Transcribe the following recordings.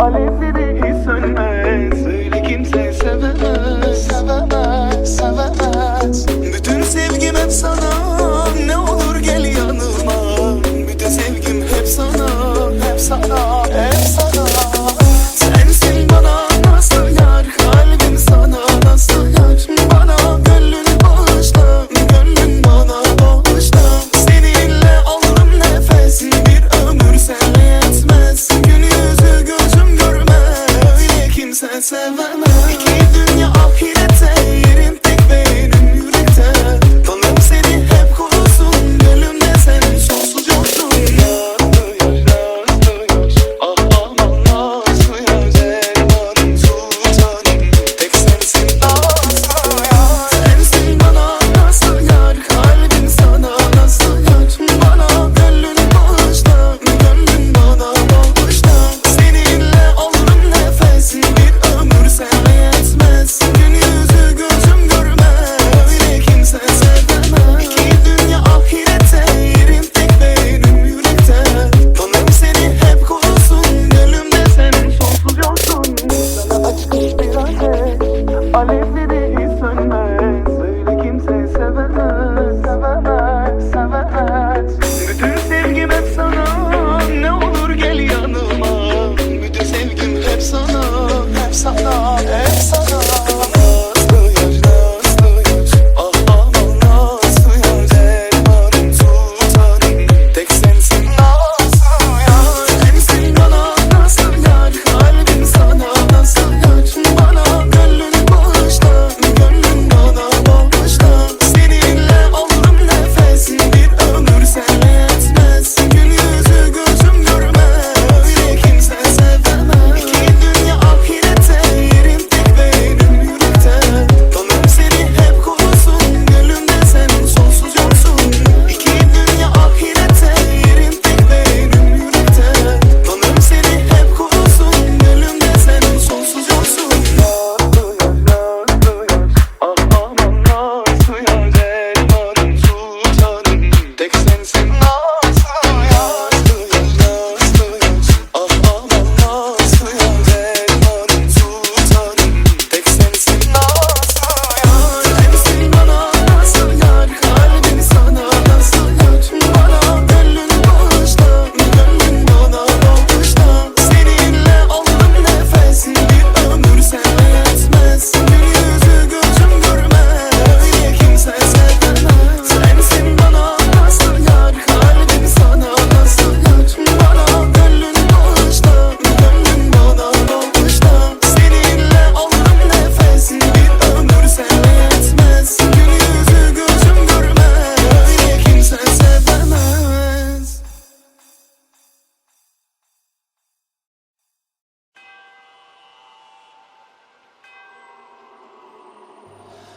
Only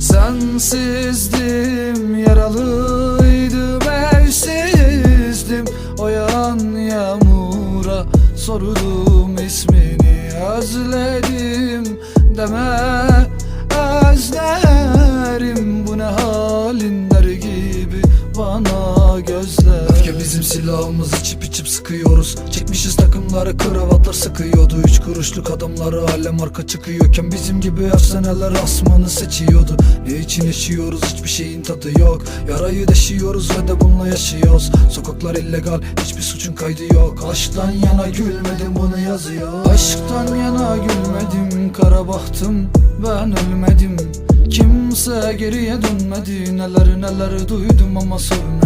Sensizdim yaralıydım evsizdim O yan yağmura sordum ismini özledim deme. Özlerim Bu ne halin bizim silahımız içip içip sıkıyoruz. Çekmişiz takımları kravatlar sıkıyordu. Üç kuruşluk adamları hala marka çıkıyorken Bizim gibi efsaneler asmanı seçiyordu. Ne için yaşıyoruz? Hiçbir şeyin tadı yok. Yarayı deşiyoruz ve de bununla yaşıyoruz. Sokaklar illegal hiçbir suçun kaydı yok. Aşktan yana gülmedim bunu yazıyor. Aşktan yana gülmedim kara bahtım ben ölmedim. Kimse geriye dönmedi. Neler neler duydum ama sövmedim